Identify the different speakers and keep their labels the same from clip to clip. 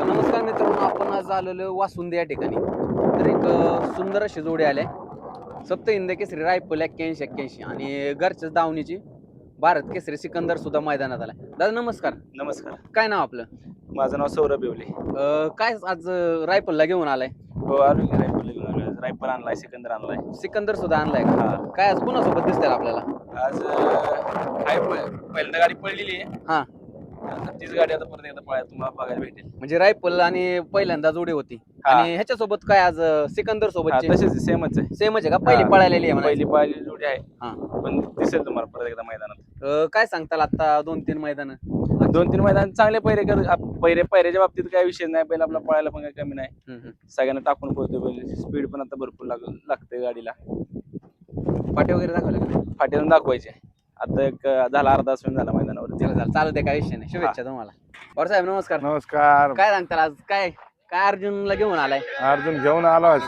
Speaker 1: नमस्कार मित्रांनो आपण आज आलेलो वासुंदे या ठिकाणी. तर एक सुंदर अशी जोडी आल्या सप्त हिंद केसरी रायफल एक्क्याऐंशी एक्क्याऐंशी आणि घरच्याच दावणीची भारत केसरी सिकंदर सुद्धा मैदानात आला दादा नमस्कार.
Speaker 2: नमस्कार.
Speaker 1: काय नाव आपलं?
Speaker 2: माझं नाव सौरभ येवले.
Speaker 1: काय आज अ, रायफलला घेऊन आलाय?
Speaker 2: हो आलो की रायफल घेऊन आलो. रायफल आणलाय सिकंदर आणलाय.
Speaker 1: सिकंदर सुद्धा आणलाय का?
Speaker 2: हा.
Speaker 1: काय आज कुणासोबत दिसतंय आपल्याला?
Speaker 2: आज अं, हाय प- पहिल्यांदा गाडी पडलेली आहे.
Speaker 1: हा.
Speaker 2: तीच गाडी आता परत एकदा पळायला तुम्हाला बघायला भेटेल.
Speaker 1: म्हणजे रायफल आणि पहिल्यांदा जोडी होती.
Speaker 2: हा.
Speaker 1: आणि ह्याच्यासोबत काय आज अ, सिकंदर
Speaker 2: हा,
Speaker 1: सोबत
Speaker 2: तसेच सेमच आहे.
Speaker 1: सेमच आहे का? पहिली
Speaker 2: हा.
Speaker 1: पळालेली आहे
Speaker 2: पहिली
Speaker 1: म्हणायचं.
Speaker 2: जोडी आहे.
Speaker 1: हा.
Speaker 2: पण दिसेल तुम्हाला परत एकदा मैदानात.
Speaker 1: अ, काय सांगताल आता दोन तीन मैदान?
Speaker 2: दोन तीन मैदान चांगले पैरे कर आप- पैरे पैऱ्याच्या बाबतीत काय विषय नाही. बैल आपला पळायला पण काही कमी नाही. सगळ्यांना टाकून पोहतो बैल. स्पीड पण आता भरपूर लाग लागते गाडीला.
Speaker 1: पाठी वगैरे दाखवले का?
Speaker 2: फाटीवरून दाखवायचे. आता एक झाला अर्धा तास झाला मैदानावरती.
Speaker 1: चला चालू दे काय विषय नाही. शुभेच्छा तुम्हाला. बरं साहेब नमस्कार.
Speaker 3: नमस्कार.
Speaker 1: काय सांगताल आज? काय काय अर्जुनला घेऊन आलाय?
Speaker 3: अर्जुन घेऊन आलो आज.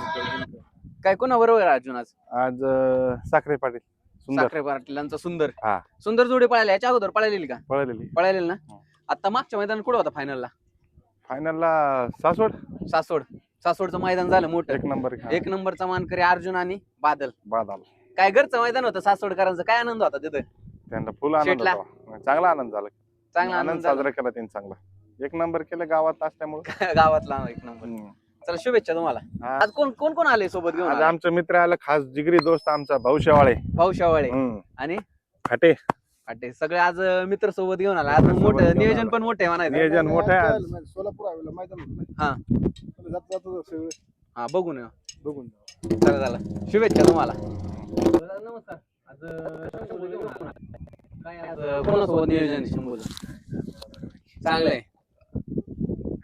Speaker 1: काय कोणा बरोबर अर्जुन आज?
Speaker 3: आज अं, साखरे पाटील सुंदर.
Speaker 1: साखरे पाटलांचा सुंदर.
Speaker 3: हा.
Speaker 1: सुंदर जोडी पळायला याच्या अगोदर पळालेली का?
Speaker 3: पळलेली.
Speaker 1: पळालेली ना?
Speaker 3: हो.
Speaker 1: आता मागच्या मैदान कुठं होता फायनलला
Speaker 3: फायनलला सासवड.
Speaker 1: सासवड. सासवडचं मैदान झालं मोठं.
Speaker 3: एक नंबर
Speaker 1: एक नंबरचा मानकरी अर्जुन आणि बादल.
Speaker 3: बाद आला
Speaker 1: काय घरचं मैदान होतं सासवडकरांचा? काय आनंद होता तिथं?
Speaker 3: त्यांना फुल आनंद
Speaker 1: शेटला?
Speaker 3: होता. चांगला आनंद झाला.
Speaker 1: चांगला
Speaker 3: आनंद. साजरा केला त्यांनी चांगला. एक नंबर केलं गावात असल्यामुळे.
Speaker 1: गावातला एक नंबर. चला शुभेच्छा तुम्हाला. आज कोण कोण कोण आले सोबत घेऊन
Speaker 3: आज? आमचा मित्र आला खास जिगरी दोस्त आमचा भाऊ शेवाळे.
Speaker 1: भाऊ शेवाळे.
Speaker 3: हम्म.
Speaker 1: आणि?
Speaker 3: खाटे
Speaker 1: फाटे. सगळे आज मित्र सोबत घेऊन आला. आज
Speaker 3: मित्र सोबत
Speaker 1: मोठं
Speaker 3: घेऊन
Speaker 1: नियोजन
Speaker 3: आला.
Speaker 1: पण मोठे म्हणायचं.
Speaker 3: नियोजन मोठं आहे आज.
Speaker 4: सोलापूर हवेला मैदान होतं
Speaker 1: हा.
Speaker 4: ना जात जात सगळं.
Speaker 1: हा बघून येऊ.
Speaker 4: बघून
Speaker 1: चला चला. शुभेच्छा तुम्हाला. नमस्कार. आज काय आज कोणासोबत नियोजन आहे चांगलं आहे.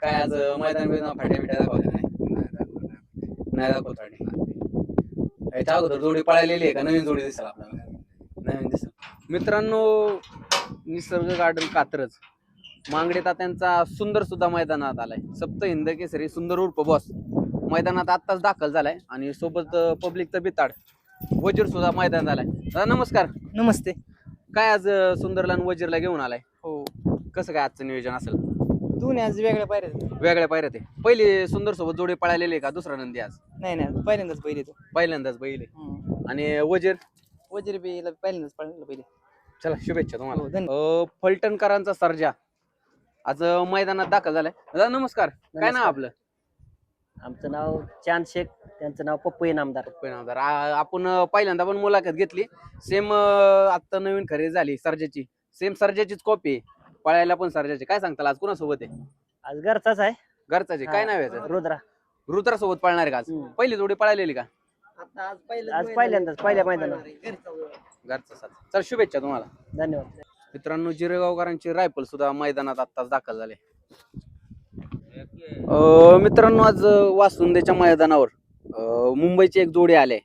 Speaker 1: काय आज मैदान बिदान फाट्या बिट्या दाखवल्या नाही? नाही दाखवत फाटे याच्या अगोदर जोडी पळालेली आहे का? नवीन जोडी दिसेल आपल्याला. नवीन दिसेल. मित्रांनो निसर्ग गार्डन कात्रज. मांगडे तात्यांचा सुंदर सुद्धा मैदानात आलाय. सप्त हिंद केसरी सुंदर उर्फ बॉस. मैदानात आत्ताच दाखल झालाय आणि सोबत पब्लिकचं बिताड. वजीर सुद्धा मैदान झालाय दादा नमस्कार.
Speaker 5: नमस्ते.
Speaker 1: काय आज अं, सुंदरला आणि वजीरला घेऊन आलाय?
Speaker 5: हो.
Speaker 1: कसं काय आजचं नियोजन असेल?
Speaker 5: दोन्ही आज वेगळ्या पायऱ्या आहेत.
Speaker 1: वेगळ्या पायऱ्यात आहे पहिली सुंदर सोबत जोडी पळालेली आहे का दुसरा नंदी आज?
Speaker 5: नाही नाही पहिल्यांदाच पहिले तो.
Speaker 1: पहिल्यांदाच बैल आहे. आणि वजीर?
Speaker 5: वजीर बीला पहिल्यांदाच पळाला पहिले.
Speaker 1: चला शुभेच्छा तुम्हाला.
Speaker 5: हो धन्यवाद
Speaker 1: अं, फलटणकरांचा सर्जा. आज अं, मैदानात दाखल झालाय. दादा नमस्कार. काय नाव. आपलं?
Speaker 6: आमचं नाव चांद शेख त्यांचं नाव पप्पू इनामदार
Speaker 1: पण आमदार. आ- आपण पहिल्यांदा पण मुलाखत घेतली. सेम आता नवीन खरेदी झाली सर्जाची. सेम सर्जाचीच कॉपी पळायला पण सर्जाची. काय सांगताल आज कुणासोबत आहे?
Speaker 6: आज घरचाच आहे.
Speaker 1: घरचाची काय नाव आहे?
Speaker 6: रुद्रा
Speaker 1: रुद्रा. सोबत पळणार आहे का आज?
Speaker 6: हम्म.
Speaker 1: पहिली जोडी पळालेली का?
Speaker 6: आज पहिल्यांदाच पहिल्या मैदानात
Speaker 1: घरचा साथ चल शुभेच्छा तुम्हाला.
Speaker 6: धन्यवाद.
Speaker 1: मित्रांनो जिरेगावकरांची रायफल सुद्धा मैदानात आत्ताच दाखल झाले. अं, मित्रांनो आज वासुंदेच्या मैदानावर अं, मुंबईची एक जोडी आले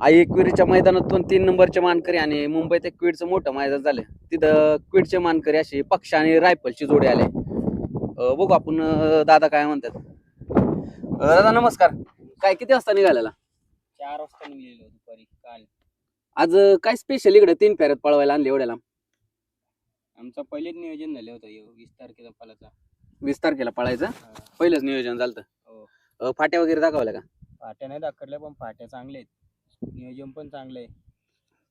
Speaker 1: आई एकविरीच्या मैदानातून तीन नंबरचे मानकरी आणि मुंबईत एक क्वीडचं मोठं मैदान झालं तिथं क्वीडचे मानकरी अशी पक्ष आणि रायफलची जोडी आले अं, बघू आपण अं, दादा काय म्हणतात. अं, दादा नमस्कार. काय किती वाजता निघालेला?
Speaker 5: चार वाजता निघलेलो दुपारी काल.
Speaker 1: आज अं, काय स्पेशल इकडे? तीन फेऱ्यात पळवायला आणले एवढ्याला.
Speaker 5: आमचं पहिलेच नियोजन झालं होतं वीस तारखेचा पालाचा.
Speaker 1: वीस तारखेला पळायचं. पहिलंच नियोजन झालं
Speaker 5: हो.
Speaker 1: अं, फाट्या वगैरे दाखवल्या का?
Speaker 5: फाट्या नाही दाखवल्या पण फाट्या चांगले आहेत. नियोजन पण चांगलं आहे.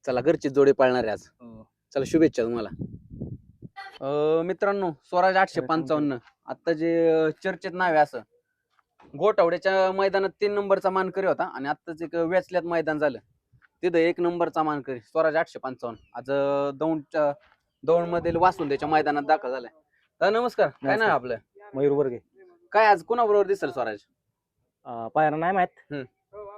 Speaker 1: चला घरची जोडी पळणार आहे आज.
Speaker 5: हो.
Speaker 1: चला शुभेच्छा तुम्हाला. अं, मित्रांनो स्वराज आठशे पंचावन्न. आता जे अं, चर्चेत नाव आहे असं. गोटावड्याच्या मैदानात तीन नंबरचा मानकरी होता आणि आत्ताच एक वेचल्यात मैदान झालं. तिथं एक नंबरचा मानकरी स्वराज आठशे पंचावन्न. आज अं, दौंडच्या दौंडमधील वासुंदेच्या मैदानात दाखल झालाय. नमस्कार. काय नाव आपलं?
Speaker 7: मयूर वर्गे.
Speaker 1: काय आज कुणाबरोबर दिसेल स्वराज?
Speaker 7: पायरा नाही माहीत.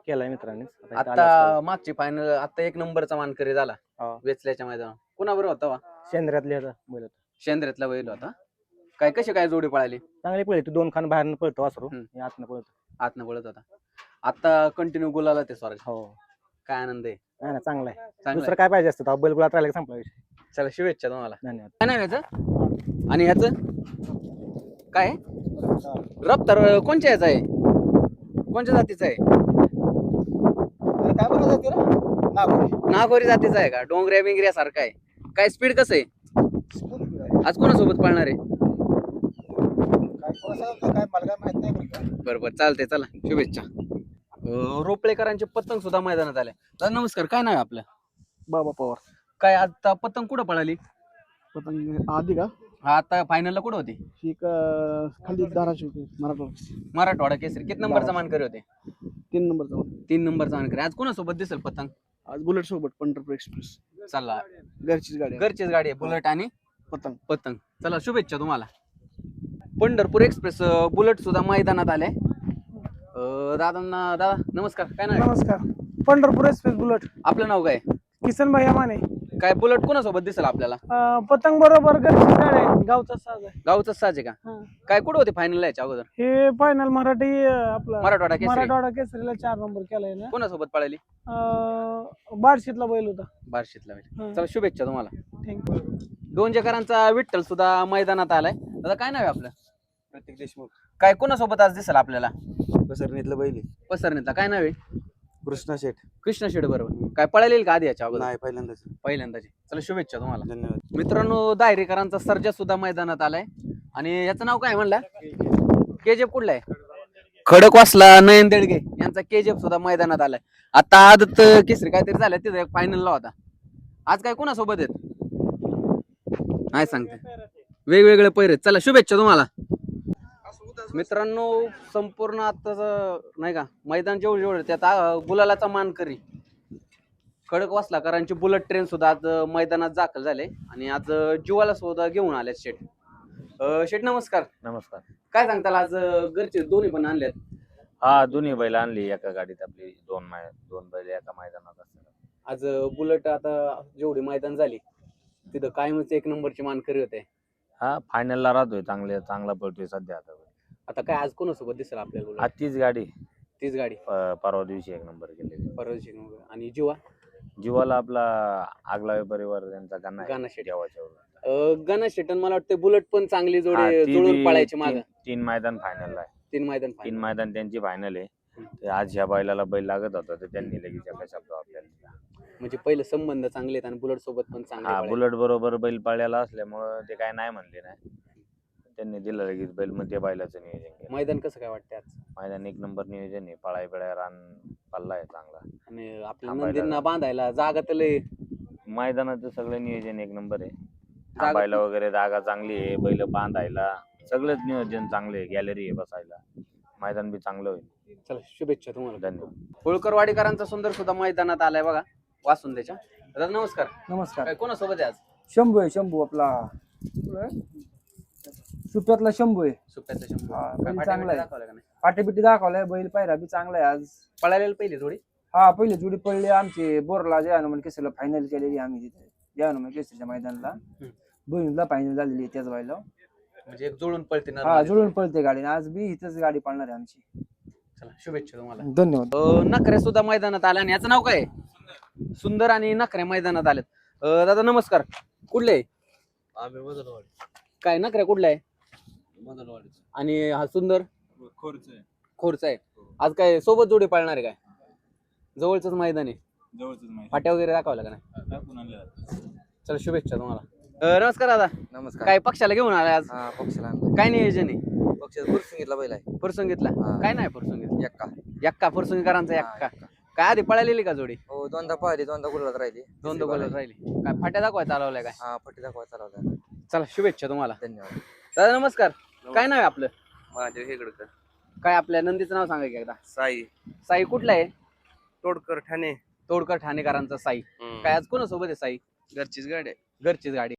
Speaker 7: केलाय मित्रांनी आता इथं
Speaker 1: आता मागची फायनल आता एक नंबरचा मानकरी झाला.
Speaker 7: हा.
Speaker 1: वेचल्याच्या मैदानात कुणाबरोबर होता वा?
Speaker 7: कळलं. शेंद्र्यातले आता बैल होता.
Speaker 1: शेंद्र्यातला बैल होता. काय कशी काय जोडी पळाली?
Speaker 7: चांगली पळली तू दोन खान बाहेर पळतो वासरू.
Speaker 1: हम्म.
Speaker 7: हे आतनं पळतो
Speaker 1: आतनं पळत होता. आता कंटिन्यू गुलाला ते स्वराज.
Speaker 7: हो.
Speaker 1: काय आनंद आहे?
Speaker 7: नाही ना चांगला आहे.
Speaker 1: चांगलं
Speaker 7: दुसरं काय पाहिजे असतं? बैल गुलात राहिला की संपला विषय.
Speaker 1: आहे. चला शुभेच्छा तुम्हाला.
Speaker 7: धन्यवाद.
Speaker 1: काय नाव ह्याचं आणि ह्याचं? काय? रफ्तार कोणच्या ह्याचा आहे? कोणत्या जातीचा आहे?
Speaker 4: काय जाते नागोरी.
Speaker 1: नागोरी जातीचा आहे का? डोंगऱ्या बिंगऱ्या सारखा आहे. काय स्पीड कसं आहे? आज कोणासोबत पळणार आहे?
Speaker 4: काय थोडंसं काय मला काय माहीत नाही बरं का.
Speaker 1: बरं बरं चालतंय चला. शुभेच्छा. रोपळेकरांचे पतंग सुद्धा मैदानात आले. दादा नमस्कार. काय नाव आपलं?
Speaker 4: बाबा पवार.
Speaker 1: काय आता पतंग कुठं पळाली?
Speaker 4: पतंग आधी का?
Speaker 1: आता फायनलला कुठं होती?
Speaker 4: ही खाली धाराशिव होती मराठवाडा.
Speaker 1: मराठवाडा केसरी. किती नंबरचा मानकरी होते?
Speaker 4: तीन नंबरचा
Speaker 1: तीन नंबरचा मानकरी. आज कोणासोबत दिसेल पतंग?
Speaker 4: आज बुलेट सोबत पंढरपूर एक्सप्रेस.
Speaker 1: चला.
Speaker 4: घरचीच गाडी आहे.
Speaker 1: घरचीच गाडी आहे. बुलेट आणि?
Speaker 4: पतंग.
Speaker 1: पतंग. चला शुभेच्छा तुम्हाला. पंढरपूर एक्सप्रेस अं, बुलेट सुद्धा मैदानात आले दादांना दादा नमस्कार. काय नाव आहे?
Speaker 8: नमस्कार. Pandharpur express bullet.
Speaker 1: आपलं नाव काय?
Speaker 8: किसन भाई माने
Speaker 1: काय बुलेट कोणासोबत दिसेल आपल्याला?
Speaker 8: अं, पतंग बरोबर घरची गाडी आहे गावचा साज आहे.
Speaker 1: गावचं साजे का?
Speaker 8: हा.
Speaker 1: काय कुठं होते फायनल याच्या अगोदर?
Speaker 8: हे फायनल मराठी अं, आपला
Speaker 1: मराठवाडा केसरी.
Speaker 8: मराठवाडा केसरीला चार नंबर केलाय ना.
Speaker 1: कोणासोबत पळाली?
Speaker 8: अं, बार्शीतला बैल होता.
Speaker 1: बार्शीतला
Speaker 8: हा.
Speaker 1: चला शुभेच्छा तुम्हाला.
Speaker 8: थँक्यू
Speaker 1: दोनजेकरांचा विठ्ठल सुद्धा मैदानात आलाय. दादा काय नाव आहे आपलं?
Speaker 5: प्रत्येक देशमुख.
Speaker 1: काय कोणासोबत आज दिसेल आपल्याला?
Speaker 5: पसरणीतलं बैल
Speaker 1: पसरणीतला. काय नाव आहे?
Speaker 5: कृष्णा शेठ.
Speaker 1: कृष्ण शेड बरोबर. काय पळालेल का आधी याच्या अगोदर?
Speaker 5: नाही पहिल्यांदाच.
Speaker 1: पहिल्यांदाची. चला शुभेच्छा तुम्हाला.
Speaker 5: धन्यवाद.
Speaker 1: मित्रांनो दायरेकरांचा सर्जा सुद्धा मैदानात आलाय. आणि याचं नाव काय म्हणला? केजेफ कुठला आहे खडक वासला नयन देडगे यांचा केजेफ सुद्धा मैदानात आलाय. आता आदत केसरी काहीतरी झालं तिथं एक फायनलला होता. आज काय कोणासोबत आहेत? नाही सांगते. वेगवेगळे पैरे चला शुभेच्छा तुम्हाला. मित्रांनो संपूर्ण आताच नाही का मैदान जेवढे जेवढे त्यात आ- गुलालाचा मान करी. खडक वासलाकरांची बुलेट ट्रेन सुद्धा आज अं, मैदानात दाखल झाले. आणि आज अं, जीवाला सुद्धा घेऊन आले अं, शेट नमस्कार.
Speaker 2: नमस्कार.
Speaker 1: काय सांगताल आज अं, घरचे दोन्ही पण आणलेत?
Speaker 2: हा दोन्ही बैल आणली एका गाडीत आपली दोन माय दोन बैल एका मैदानात असतात.
Speaker 1: आज बुलेट आता जेवढी मैदान झाली तिथं कायमच एक नंबरची मानकरी होते.
Speaker 2: हा फायनलला राहतोय चांगले चांगला पळतोय सध्या आता.
Speaker 1: आता काय आज कोणासोबत दिसेल आपल्याला बुलेट
Speaker 2: तीच गाडी.
Speaker 1: तीच गाडी.
Speaker 2: परवा दिवशी एक नंबर केलेली.
Speaker 1: परवाची नंबर. आणि जीवा?
Speaker 2: जीवाला आपला आगलावे परिवार त्यांचा गाणा आहे.
Speaker 1: गाणा शेट. अं, गणेश शेटन मला वाटतं बुलेट पण चांगली
Speaker 2: हा,
Speaker 1: जोडी
Speaker 2: ती
Speaker 1: जुळून
Speaker 2: बी
Speaker 1: पळायची माग.
Speaker 2: तीन- तीन मैदान फायनल आहे.
Speaker 1: तीन मैदान
Speaker 2: तीन
Speaker 1: final.
Speaker 2: मैदान त्यांची फायनल आहे. आज ह्या बैलाला बैल लागत होता तर त्यांनी लगेच एका शब्द आपल्याला दिला.
Speaker 1: म्हणजे पहिले संबंध चांगले आहेत आणि बुलेट सोबत पण चांगले
Speaker 2: हा
Speaker 1: पळायचे.
Speaker 2: बुलेट बरोबर बैल पाळलेला असल्यामुळं ते काय नाही म्हणले नाही त्यांनी दिलं लगेच बैल मग ते बैलाचं नियोजन केलं.
Speaker 1: मैदान कसं काय वाटतं आज?
Speaker 2: मैदान एक नंबर नियोजन आहे. पळाय बिळाय रान पल्ला आहे चांगला.
Speaker 1: आणि आपल्या
Speaker 2: थांबायला
Speaker 1: नंदींना
Speaker 2: लागलं.
Speaker 1: बांधायला जागा तर लय.
Speaker 2: मैदानाचं सगळं नियोजन एक नंबर आहे.
Speaker 1: जागा-
Speaker 2: थांबायला वगैरे जागा चांगली आहे. बैल बांधायला सगळंच नियोजन चांगलं आहे. गॅलरी आहे बसायला. मैदान बी चांगलं होईल.
Speaker 1: चला शुभेच्छा तुम्हाला.
Speaker 2: धन्यवाद.
Speaker 1: होळकरवाडीकरांचा सुंदर सुद्धा मैदानात आलाय बघा. वासून त्याच्या दादा नमस्कार.
Speaker 8: नमस्कार.
Speaker 1: काय कोणासोबत आहे आज?
Speaker 8: शंभू आहे शंभू आपला. सुप्यातला शंभू आहे.
Speaker 1: सुप्याचा शंभू.
Speaker 8: हा, बैल चांगला आहे.
Speaker 1: का नाही?
Speaker 8: पाठीपिटी दाखवलाय बैल पायरा बी चांगला आहे आज.
Speaker 1: पळालेली पहिली थोडी
Speaker 8: हा पहिले जुडी पडली आमची. बोरला जय हनुमान केसरीला फायनल केलेली आम्ही तिथे जय हनुमान केसरीच्या मैदानाला. बहिणीला फायनल झालेली आहे त्याच बाईला
Speaker 1: म्हणजे एक जुळून पळते ना
Speaker 8: हा जुळून पळते गाडी. आणि आज बी इथंच गाडी पळणार आहे आमची.
Speaker 1: चला शुभेच्छा तुम्हाला.
Speaker 8: धन्यवाद.
Speaker 1: अं, नखरे सुद्धा मैदानात आले आणि याचं नाव काय? आहे? सुंदर आणि नखरे मैदानात आलेत अं, दादा नमस्कार. कुठले? आहे?
Speaker 5: आम्ही मदनवाडी
Speaker 1: काय नखरे कुठले आहे? आणि हा सुंदर?
Speaker 5: खोरच
Speaker 1: खोरचा आहे. आज काय सोबत जोडी पाळणार आहे काय? जवळच मैदान आहे.
Speaker 5: जवळच
Speaker 1: फाट्या वगैरे दाखवल्या का नाही?
Speaker 5: टाकून
Speaker 1: चला शुभेच्छा तुम्हाला. अं, नमस्कार दादा.
Speaker 5: नमस्कार.
Speaker 1: काय पक्षाला घेऊन आलाय आज?
Speaker 5: हा पक्षाला
Speaker 1: काय नियोजन आहे?
Speaker 5: पक्षाचा पुरसिंगीतला बैल आहे.
Speaker 1: फुरसंगीतला
Speaker 5: हा.
Speaker 1: काय नाही फुरसंगीत
Speaker 5: एक्का
Speaker 1: यक्का फुरसंगीकरांचा
Speaker 5: हा,
Speaker 1: यक्का. काय आधी पळालेली का जोडी?
Speaker 5: हो दोनदा पाहिली दोनदा गुलाबात राहिली.
Speaker 1: दोन दोन गोल राहिली. काय फाट्या दाखवाय चालवल्या काय?
Speaker 5: हा पट्टी दाखवा चालवला
Speaker 1: चला शुभेच्छा तुम्हाला.
Speaker 5: धन्यवाद.
Speaker 1: दादा नमस्कार. काय नाव आहे आपलं?
Speaker 5: महादेव हेगडकर.
Speaker 1: काय आपल्या नंदीचं नाव सांगा की एकदा.
Speaker 5: साई.
Speaker 1: साई कुठला आहे?
Speaker 5: तोडकर ठाणे.
Speaker 1: तोडकर ठाणेकरांचा साई. काय आज कोणासोबत आहे साई?
Speaker 5: घरचीच गाडी आहे.
Speaker 1: घरचीच गाडी.